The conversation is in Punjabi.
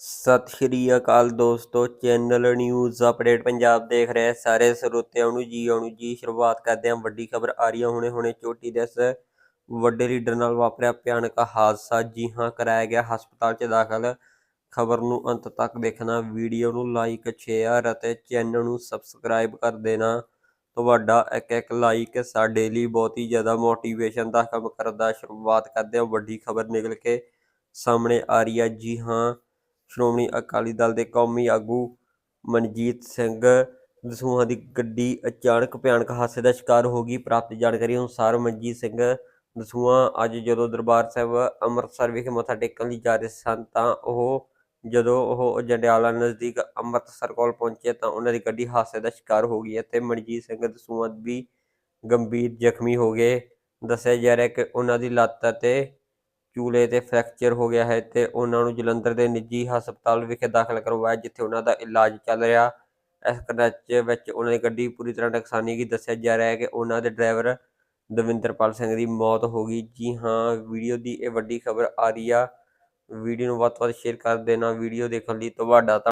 ਸਤਿ ਸ਼੍ਰੀ ਅਕਾਲ ਦੋਸਤੋ, ਚੈਨਲ ਨਿਊਜ਼ ਅਪਡੇਟ ਪੰਜਾਬ ਦੇਖ ਰਹੇ ਸਾਰੇ ਸਰੋਤਿਆਂ ਨੂੰ ਜੀ ਆਉਣ ਜੀ। ਸ਼ੁਰੂਆਤ ਕਰਦੇ ਹਾਂ ਵੱਡੀ ਖਬਰ ਆ ਰਹੀ ਹੈ ਹੁਣੇ ਹੁਣੇ ਚੋਟੀ ਦੇ ਵੱਡੇ ਲੀਡਰ ਨਾਲ ਵਾਪਰਿਆ ਭਿਆਨਕ ਹਾਦਸਾ। ਜੀ ਹਾਂ, ਕਰਾਇਆ ਗਿਆ ਹਸਪਤਾਲ 'ਚ ਦਾਖਲ। ਖਬਰ ਨੂੰ ਅੰਤ ਤੱਕ ਦੇਖਣਾ, ਵੀਡੀਓ ਨੂੰ ਲਾਈਕ, ਸ਼ੇਅਰ ਅਤੇ ਚੈਨਲ ਨੂੰ ਸਬਸਕ੍ਰਾਈਬ ਕਰ ਦੇਣਾ। ਤੁਹਾਡਾ ਇੱਕ ਇੱਕ ਲਾਈਕ ਸਾਡੇ ਲਈ ਬਹੁਤ ਹੀ ਜ਼ਿਆਦਾ ਮੋਟੀਵੇਸ਼ਨ ਦਾ ਕੰਮ ਕਰਦਾ। ਸ਼ੁਰੂਆਤ ਕਰਦੇ ਹਾਂ ਵੱਡੀ ਖਬਰ ਨਿਕਲ ਕੇ ਸਾਹਮਣੇ ਆ ਰਹੀ ਹੈ ਜੀ ਹਾਂ ਸ਼੍ਰੋਮਣੀ ਅਕਾਲੀ ਦਲ ਦੇ ਕੌਮੀ ਆਗੂ ਮਨਜੀਤ ਸਿੰਘ ਦਸੂਹਾ ਦੀ ਗੱਡੀ ਅਚਾਨਕ ਭਿਆਨਕ ਹਾਦਸੇ ਦਾ ਸ਼ਿਕਾਰ ਹੋ ਗਈ। ਪ੍ਰਾਪਤ ਜਾਣਕਾਰੀ ਅਨੁਸਾਰ ਮਨਜੀਤ ਸਿੰਘ ਦਸੂਹਾ ਅੱਜ ਜਦੋਂ ਦਰਬਾਰ ਸਾਹਿਬ ਅੰਮ੍ਰਿਤਸਰ ਵਿਖੇ ਮੱਥਾ ਟੇਕਣ ਲਈ ਜਾ ਰਹੇ ਸਨ ਤਾਂ ਉਹ ਜਦੋਂ ਉਹ ਜੰਡਿਆਲਾ ਨਜ਼ਦੀਕ ਅੰਮ੍ਰਿਤਸਰ ਕੋਲ ਪਹੁੰਚੇ ਤਾਂ ਉਹਨਾਂ ਦੀ ਗੱਡੀ ਹਾਦਸੇ ਦਾ ਸ਼ਿਕਾਰ ਹੋ ਗਈ ਅਤੇ ਮਨਜੀਤ ਸਿੰਘ ਦਸੂਹਾ ਵੀ ਗੰਭੀਰ ਜ਼ਖਮੀ ਹੋ ਗਏ। ਦੱਸਿਆ ਜਾ ਰਿਹਾ ਕਿ ਉਹਨਾਂ ਦੀ ਲੱਤ ਅਤੇ ਚੂਲੇ ਤੇ ਫ੍ਰੈਕਚਰ ਹੋ ਗਿਆ ਹੈ ਤੇ ਉਹਨਾਂ ਨੂੰ ਜਲੰਧਰ ਦੇ ਨਿੱਜੀ ਹਸਪਤਾਲ ਵਿਖੇ ਦਾਖਲ ਕਰਵਾਇਆ, ਜਿੱਥੇ ਉਹਨਾਂ ਦਾ ਇਲਾਜ ਚੱਲ ਰਿਹਾ। ਇਸ ਕ੍ਰਚ ਵਿੱਚ ਉਹਨਾਂ ਦੀ ਗੱਡੀ ਪੂਰੀ ਤਰ੍ਹਾਂ ਨੁਕਸਾਨੀ ਗਈ। ਦੱਸਿਆ ਜਾ ਰਿਹਾ ਹੈ ਕਿ ਉਹਨਾਂ ਦੇ ਡਰਾਈਵਰ ਦਵਿੰਦਰਪਾਲ ਸਿੰਘ ਦੀ ਮੌਤ ਹੋ ਗਈ। ਜੀ ਹਾਂ, ਵੀਡੀਓ ਦੀ ਇਹ ਵੱਡੀ ਖਬਰ ਆ ਰਹੀ ਆ। ਵੀਡੀਓ ਨੂੰ ਵੱਧ ਤੋਂ ਵੱਧ ਸ਼ੇਅਰ ਕਰ ਦੇਣਾ। ਵੀਡੀਓ ਦੇਖਣ ਲਈ ਤੁਹਾਡਾ ਧੰਨ-